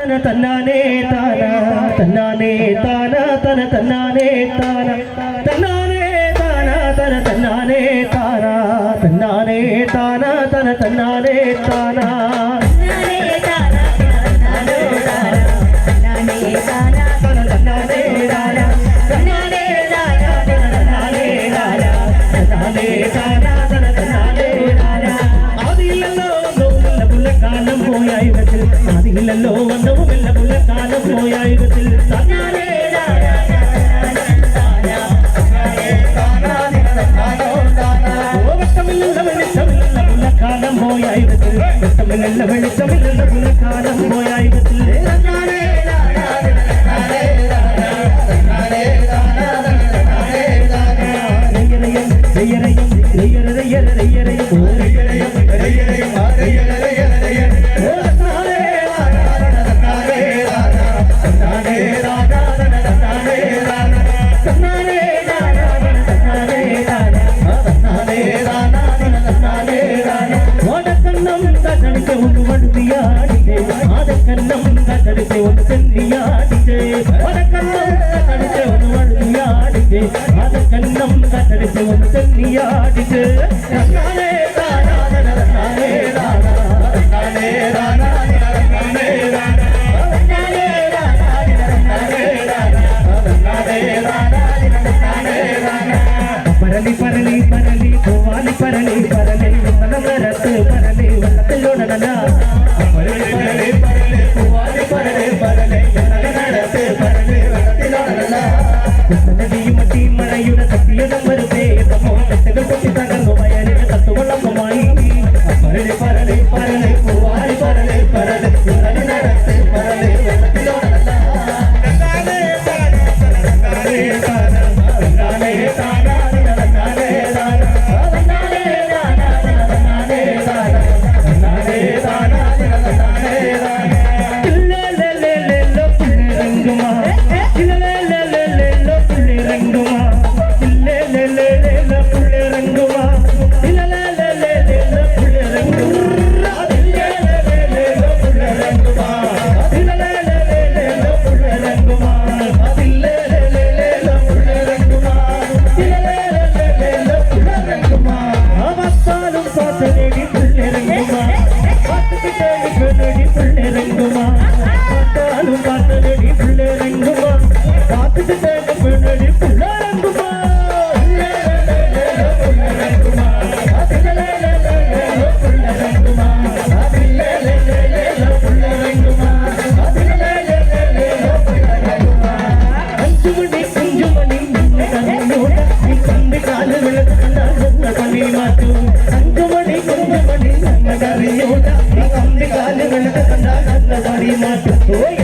തന തന്നാനേ താന തന്നാനേ താന തന തന്നാനേ താന. തന്നാനേ താന തന തന്നാനേ താന തന്നാനേ താന തന തന്നാനേ താന. തന്നാനേ താന പുല്ലക്കാലം പോയായുഗത്തിൽ ആദിയില്ലല്ലോ വന്നവുമില്ല പുല്ലക്കാലം പോയായുഗത്തിൽ തന്നാലേ വെട്ടമില്ല വെളിച്ചമില്ല പുല്ലക്കാലം പോയായുഗത്തിൽ വെട്ടമില്ല വെളിച്ചമില്ല പുല്ലക്കാലം പോയായുഗത്തിൽ തന്നാലേ നെയ്യറയും നെയ്യറയും നെയ്യറ உள்ள கடிச்சு ஒன்று சென்னியாடிச்சு வடக்கண்ண உள்ள கடிச்சு ஒன்று வழுதியாடிச்சு வடக்கண்ண ஒன்று சென்னியாடிச்சு നദിയും മഴയുടെ സത്യതം വരുത്തേ തമോ തെറ്റുകൾ പൊട്ടി തകർന്നു വയലിൽ பெண்ணடி കണ്ടതറിയൂട കമ്പികാലുകളുടെ കണ്ടാൽ കണ്ടതറിയുമാറ്റ പോയി